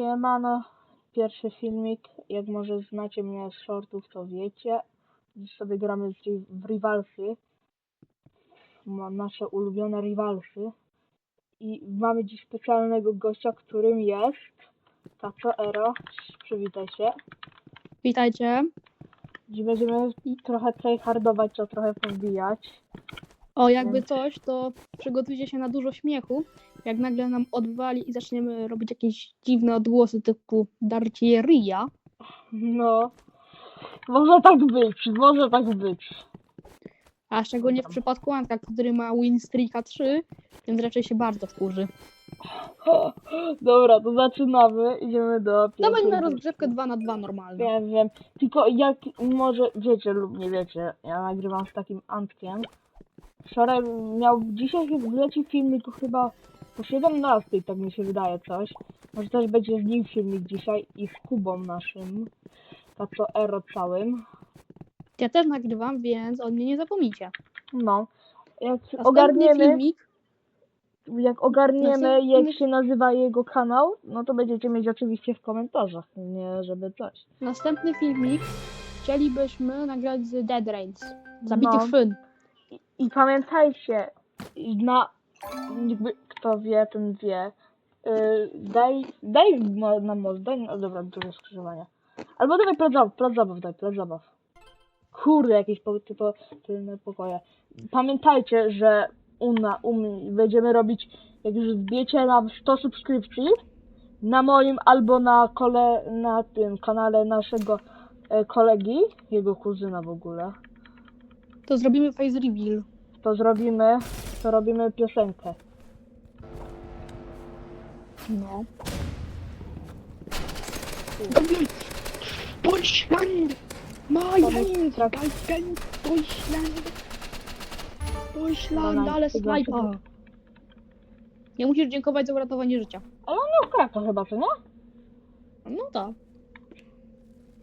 Siemano, pierwszy filmik, jak może znacie mnie z shortów, to wiecie. Dziś sobie gramy z, w Rivalsy, nasze ulubione Rivalsy. I mamy dziś specjalnego gościa, którym jest Taco Ero. Przywitaj się. Witajcie. Dziś będziemy trochę tryhardować, to trochę powbijać. O, jakby coś, to przygotujcie się na dużo śmiechu. Jak nagle nam odwali i zaczniemy robić jakieś dziwne odgłosy typu darcie ryja, No, może tak być, może tak być. a szczególnie w przypadku Antka, który ma win streaka 3, więc raczej się bardzo wkurzy. Dobra, to zaczynamy. Idziemy do To będzie pierwszej na rozgrzewkę 2 na 2 normalnie. Ja wiem, tylko jak może wiecie lub nie wiecie, ja nagrywam z takim Antkiem. Wczoraj miał, dzisiaj wleci filmik chyba po 17, tak mi się wydaje coś. Może też będzie z nim filmik dzisiaj i z Kubą naszym. Tak to Ero całym. Ja też nagrywam, więc o mnie nie zapomnijcie. No. Jak Następny ogarniemy, filmik, jak ogarniemy następny- jak się nazywa jego kanał, no to będziecie mieć oczywiście w komentarzach, nie żeby coś. następny filmik chcielibyśmy nagrać z Dead Rains. Zabitych No. Fyn. I pamiętajcie, na jakby kto wie, ten wie. Yy, daj, daj na most, daj, no dobra, duże skrzyżowania. Albo dawaj plac zabaw, plac zabaw, daj, plac zabaw. Kurde, jakieś po, typo, tylne pokoje. Pamiętajcie, że u, na, u mnie będziemy robić, jak już zbiecie na 100 subskrypcji, na moim albo na kole, na tym kanale naszego e, kolegi, jego kuzyna w ogóle To zrobimy face reveal. to zrobimy, to robimy piosenkę. No. Deutschland! My hand! Deutschland! Deutschland! Deutschland, Dobra, ale snajpa. Nie musisz dziękować za uratowanie życia. Ale on miał kraka chyba, co nie? No tak.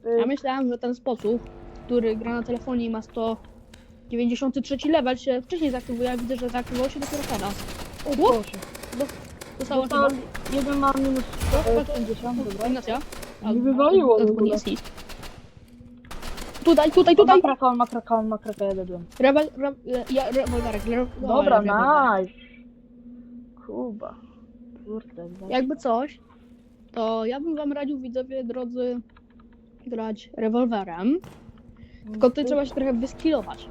Y, Ja myślałem, że ten sposób, który gra na telefonie i ma 193 level się wcześniej zaktywuje, a widzę, że zaaktywował się dopiero teraz. o Ło! Boże. Dostała chyba Dostałem jeden ma minus e, 50, dobra. kombinacja. Nie wywaliło w Albo ogóle. jest hit. Tutaj, tutaj, On ma tutaj! kraka, on ma kraka, on ma kraka, ja dedłem. Rebel, re, ja, rewolwerek, re, Dobra, rewolwerek. nice. Kuba. Kurde, za- Jakby coś, to ja bym wam radził, widzowie drodzy, grać rewolwerem. Tylko tutaj trzeba się trochę wyskillować.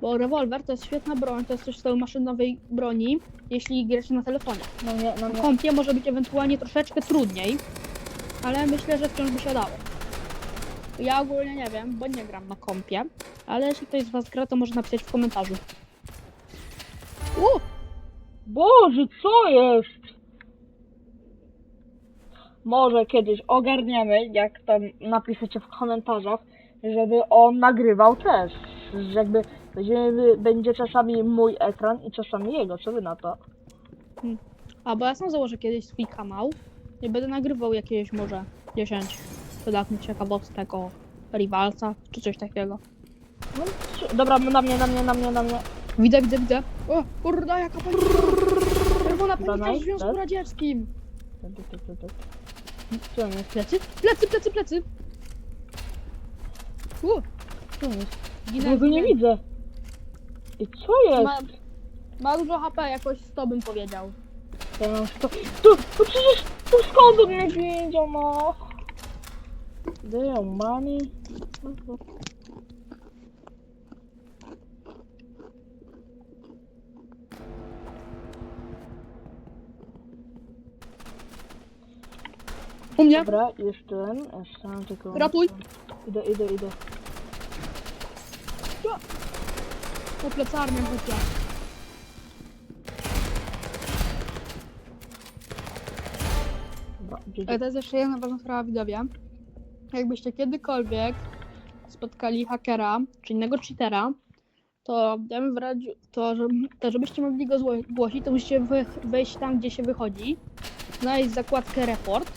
Bo rewolwer to jest świetna broń, to jest coś w stylu maszynowej broni, jeśli gra się na telefonie. No nie, no Na nie. kompie może być ewentualnie troszeczkę trudniej, ale myślę, że wciąż by się dało. Ja ogólnie nie wiem, bo nie gram na kompie, ale jeśli ktoś z was gra, to może napisać w komentarzu. U! Boże, co jest? Może kiedyś ogarniemy, jak tam napiszecie w komentarzach, żeby on nagrywał też. Że jakby będziemy, będzie czasami mój ekran i czasami jego. Co wy na to? A bo ja sam założę kiedyś swój kanał i będę nagrywał jakieś może 10 dodatnych ciekawostek o rivalcach czy coś takiego. No, trzy- dobra, na mnie, na mnie, na mnie, na mnie. Widzę, widzę, widzę. O, kurde, jaka panika! Czerwona panika w Dawaj, Związku tak. Radzieckim! Tu, tu, tu. Co on jest? Plecy, plecy, plecy, plecy! U, Co jest? ginę, Ja go nie widzę. I co jest? Ma, ma dużo HP, jakoś 100 bym powiedział. Ja mam sto... Tu, tu przecież, tu skąd on mnie widział, no? Damn, money. U mnie? Dobra, jestem, jestem, tylko... Ratuj. Idę, idę, idę. Po. Dobra, gdzie, Ale to jest jeszcze jedna ważna sprawa, widzowie. Jakbyście kiedykolwiek spotkali hakera, czy innego cheatera, to ja bym radził, to, że, to żebyście mogli go zgłosić, to musicie wy, wejść tam, gdzie się wychodzi, znaleźć zakładkę report,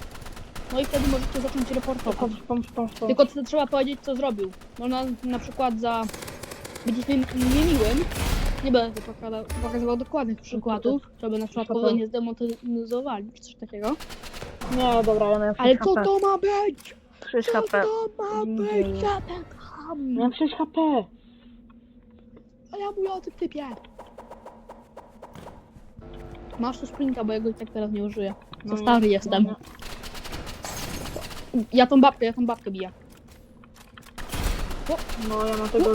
no i wtedy możecie zacząć reportować. Pomóż, pomóż, pomóż, pomóż. Tylko to trzeba powiedzieć, co zrobił. Można na przykład za bycie nim- niemiłym, nie będę pokazał, pokazywał dokładnych przykładów, żeby na przykład kogo nie zdemonetyzowali, czy coś takiego. Nie, dobra, ja miałem 6 Ale co HP. to ma być? 6 Co HP. to ma Nie być dzieje. za ten ham? Miałem 6 HP. A ja mówię o tym typie. Masz tu sprinta, bo ja go i tak teraz nie użyję. Za No, stary no, jestem. no. Ja tą babkę, ja tą babkę biję. No, ja mam tego,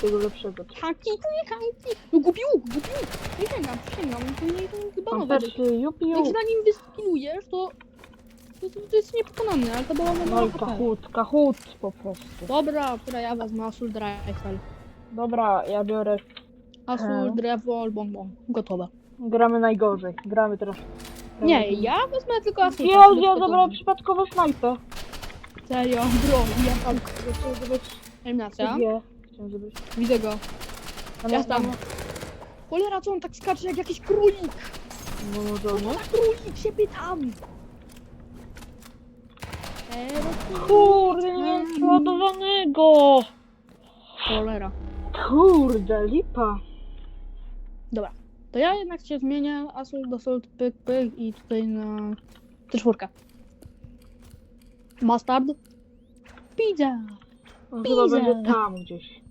tego lepszego. Haki, tu nie haki. No głupi łuk, głupi łuk. Nie sięgam, przysięgam. To nie to chyba Mam nowe. też jupi Jak się na nim wyskilujesz, to... To, to, to jest niepokonany, ale to było na No i kahut, kahut po prostu. Dobra, która ja wezmę Asur Rifle. Dobra, ja biorę. Asur, E. drewno, bon, bon. Gotowe. Gramy najgorzej. Gramy teraz. Nie, ja wezmę tylko Asur. Ja, ja zabrałem przypadkowo snajpę. Serio, bro, ja tam. Zrobić Eliminacja. dwie. Chciałem zrobić. Widzę go. A Ja tam. Cholera, co on tak skacze jak jakiś królik? No Co nie? za królik się pytam? Ero, Kurde, nie mam przeładowanego. Cholera. Kurde, lipa. Dobra. To ja jednak się zmienię Assault, Assault, pyk, pyk i tutaj na... Tę czwórkę. Mustard. Pizza. On chyba Pizza. będzie tam gdzieś.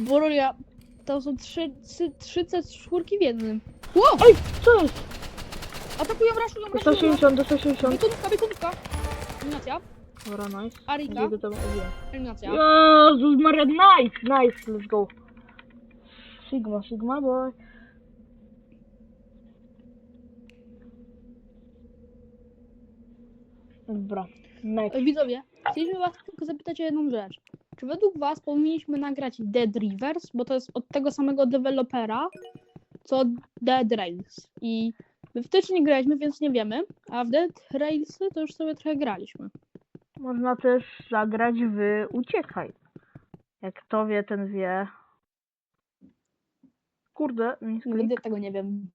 Borolia. To są trzy, trzy, trzy C4 w jednym. Wow! Ej, co jest? Atakują, raszują, raszują. 180 do 160. Biegunówka, biegunówka. Eliminacja. Dobra, nice. Arika. Gdzie to będzie? Eliminacja. Jezus Maria, nice, nice, let's go. Sigma, Sigma boy. Dobra, next. Widzowie, chcieliśmy was tylko zapytać o jedną rzecz. Czy według was powinniśmy nagrać Dead Rivers, bo to jest od tego samego dewelopera, co Dead Rails. I my wtedy nie graliśmy, więc nie wiemy, a w Dead Railsy to już sobie trochę graliśmy. Można też zagrać w Uciekaj. Jak kto wie, ten wie. Kurde. Nigdy tego nie wiem.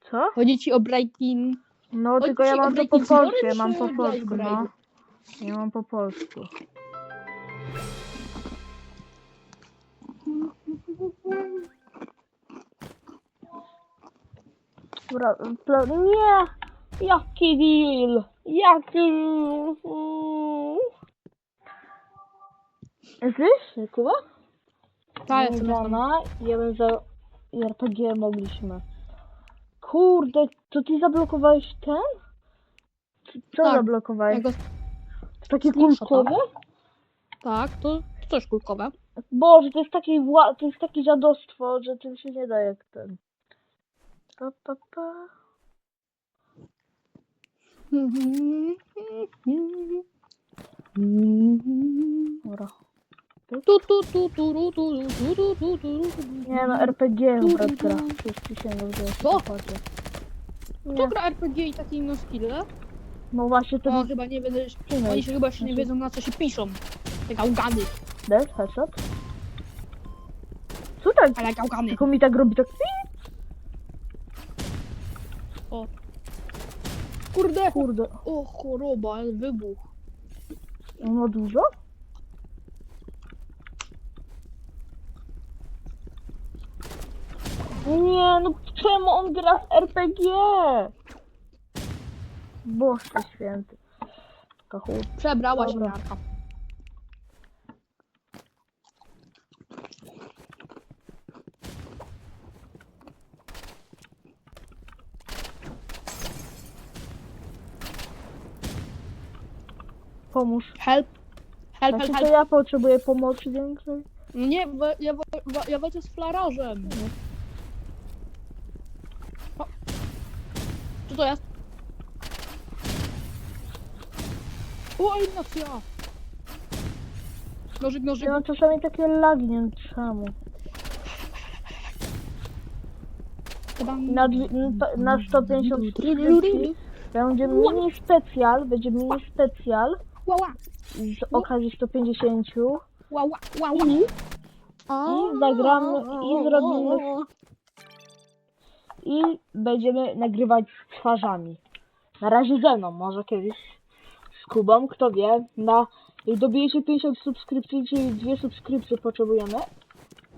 Co? Chodzi ci o Breaking... No Chodzi tylko ja mam to po polsku, Theory, ja mam po polsku, no. Ja mam po polsku. Dobra, pla- nie! Jaki deal! Jaki! Jesteś, Kuba? Tak, jestem. Zwana, ja bym za RPG mogliśmy. Kurde, to ty zablokowałeś ten? Co Tak, zablokowałeś? Ja go... Takie kulkowe? Tak, to, to też kulkowe. Boże, to jest takie wła... to jest takie dziadostwo, że tym się nie da jak ten. Pa, pa, pa. Dobra. Tu, tu, tu, tu, ru, tu, ru, tu, tu, tu, tu, ru, tu. Nie no, RPG Tu, brat tu, gra. tu. Przecież przysięgam, że jest Co? Kto Nie, gra RPG i takie inne skille? no właśnie to No był chyba nie będę... Oni się chyba jeszcze nie wiedzą na co się piszą. Gałgany. Dead, headshot. Co tak? Ale gałgany. Tylko mi tak robi tak... Kurde. Kurde, O choroba, ale wybuch. on ma dużo? Nie, no czemu on gra z RPG? Boże święty. Kahut. Przebrała się Dobra. Pomóż. Help. Help, Znaczy help, to help. ja potrzebuję pomocy większej. No nie, bo ja, bo, bo, ja walczę z flarażem. O. Co to jest? O, eliminacja! Nożyk, nożyk. Ja mam czasami takie lagi, nie wiem czemu. Tadam. Na, na 150 subskrypcji będzie mini specjal, będzie mini specjal Z okazji 150 ła, ła, ła, ła. i zagramy i zrobimy i będziemy nagrywać z twarzami. Na razie ze mną, może kiedyś z Kubą, kto wie. Na, jak dobije się 50 subskrypcji, czyli dwie subskrypcje potrzebujemy,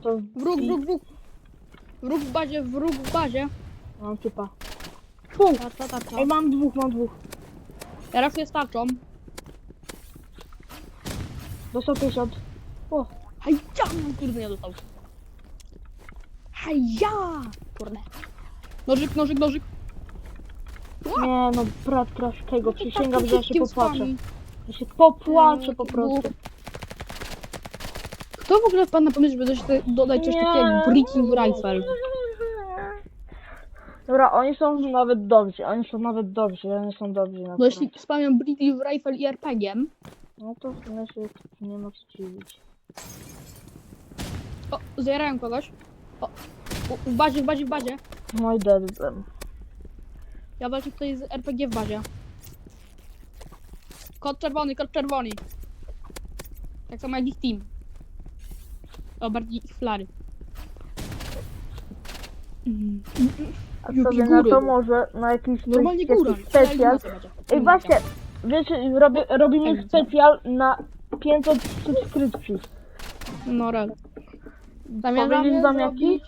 to Wróg, wróg, wróg. Wróg w bazie, wróg w bazie. mam typa. Fu, ej mam dwóch, mam dwóch. Ja rafuję starczą. Dostał 50. O, Hajja! Kurde, nie dostał. Hajja! Kurde. Nożyk, nożyk, nożyk. nie no, brat tego, przysięgam, że ja się popłaczę. Ja się popłaczę Mm, po prostu. Kto w ogóle wpadł na pomysł, żeby dodać, dodać coś takiego jak Breaking Rifle? Dobra, oni są nawet dobrzy, oni są nawet dobrzy, oni są dobrzy na No jeśli spamiam Breaking Rifle i RPG, No to w sumie się nie ma co dziwić. o, zjarają kogoś. O, u- w bazie, w bazie, w bazie. No i. Ja walczę tutaj z RPG w bazie. Kod czerwony, kod czerwony. Tak samo jak ich team. O, bardziej ich flary. Mm. A Jupi sobie na góry. to może na jakiś, Normalnie jakiś góra. specjal. Ej właśnie, wiecie, robi, robimy Tak, specjal na 500 subskrypcji. No rel. Powiedzieć wam jaki?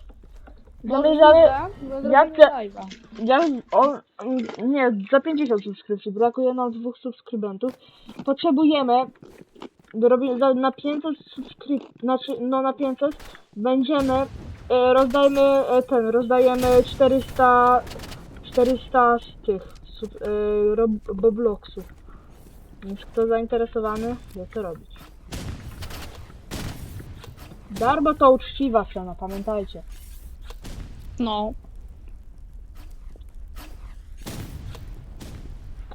Zamierzamy, jak live'a. ja, on, nie, za 50 subskrypcji, brakuje nam dwóch subskrybentów. Potrzebujemy, za- na 500 subskrypcji, znaczy, no na 500 będziemy, e, rozdajemy e, ten, rozdajemy 400, 400 z tych, sub, e, rob, bobloksów. Więc kto zainteresowany, wie co robić. Darba to uczciwa cena, pamiętajcie. No.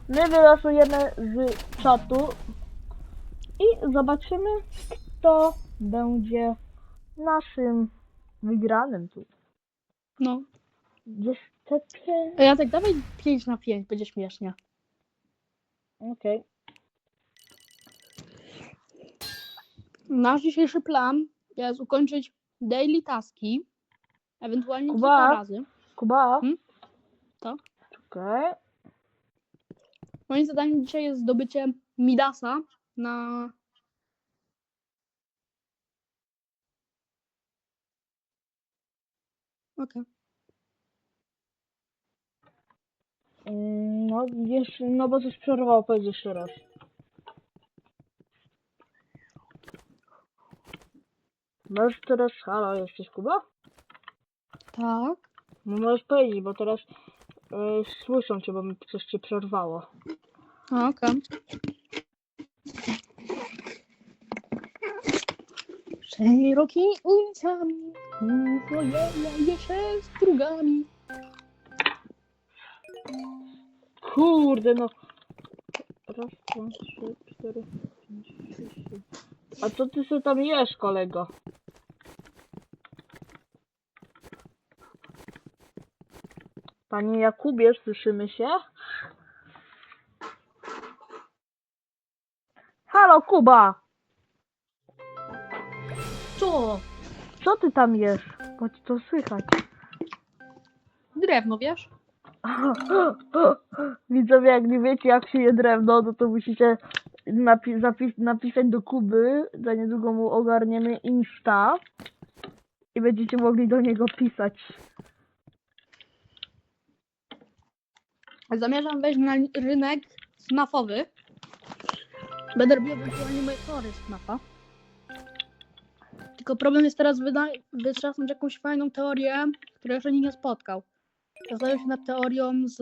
My wylosujemy z czatu i zobaczymy, kto będzie naszym wygranym tu. No. Niestety. A ja tak dawaj 5 na 5, będzie śmiesznie. Okej. Nasz dzisiejszy plan jest ukończyć daily taski, ewentualnie Kuba? kilka razy. Kuba? Hmm? Co? Okej. Moim zadaniem dzisiaj jest zdobycie Midasa na... Okej. Mm, No, jeszcze, no bo coś przerwało, powiedz jeszcze raz. Możesz teraz, halo, jesteś Kuba? Tak. No możesz powiedzieć, bo teraz y, słyszą cię, bo mi coś cię przerwało. Okej. Szerokimi ulicami, ufo się strugami. Kurde, no. Raz, dwa, trzy, cztery, pięć, sześć, siedem. A co ty sobie tam jesz, kolego? Panie Jakubie, słyszymy się? Halo, Kuba! Co? Co ty tam jesz? Bo ci to słychać. Drewno, wiesz? Widzowie, jak nie wiecie jak się je drewno, no to musicie napi- zapis- napisać do Kuby. Za niedługo mu ogarniemy Insta. I będziecie mogli do niego pisać. Zamierzam wejść na rynek snafowy. Będę robił ewentualnie moje tory z snafa. Tylko problem jest teraz wytrzasnąć jakąś fajną teorię, której jeszcze nikt nie spotkał. Zastanawiam się nad teorią z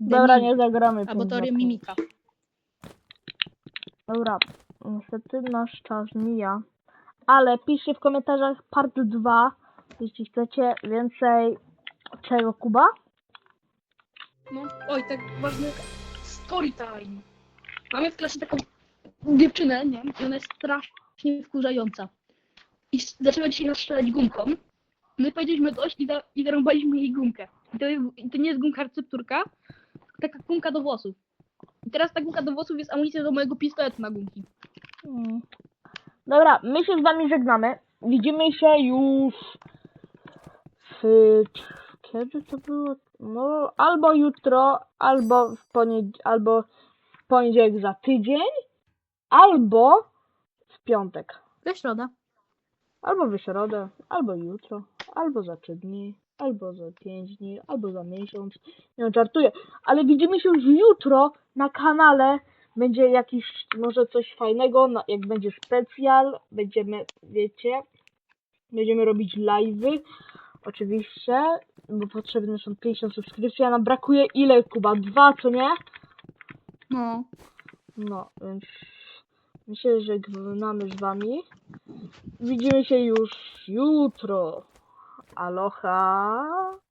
Dobra, nie zagramy. albo pięć. mimika. Dobra, niestety nasz czas mija. Ale piszcie w komentarzach part 2, jeśli chcecie więcej czego, Kuba? No, oj, tak ważny story time. Mamy w klasie taką dziewczynę, nie? I ona jest strasznie wkurzająca. I zaczęła dzisiaj nas strzelać gumką. My powiedzieliśmy dość i, i zarąbaliśmy jej gumkę. I to, I to nie jest gumka recepturka, taka gumka do włosów. I teraz ta gumka do włosów jest amunicja do mojego pistoletu na gumki. Mm. Dobra, my się z wami żegnamy. Widzimy się już w... Kiedy to było? No, albo jutro, albo w, ponied... albo w poniedziałek za tydzień, albo w piątek. We środę. Albo w środę, albo jutro, albo za trzy dni. Albo za 5 dni, albo za miesiąc. Nie żartuję. Ale widzimy się już jutro na kanale. Będzie jakiś, może coś fajnego, na- jak będzie specjal, będziemy, wiecie, będziemy robić live'y. Oczywiście, bo potrzebne są 50 subskrypcji, a nam brakuje ile, Kuba? Dwa, co nie? No. No, więc myślę, że żegnamy z wami. Widzimy się już jutro. Aloha.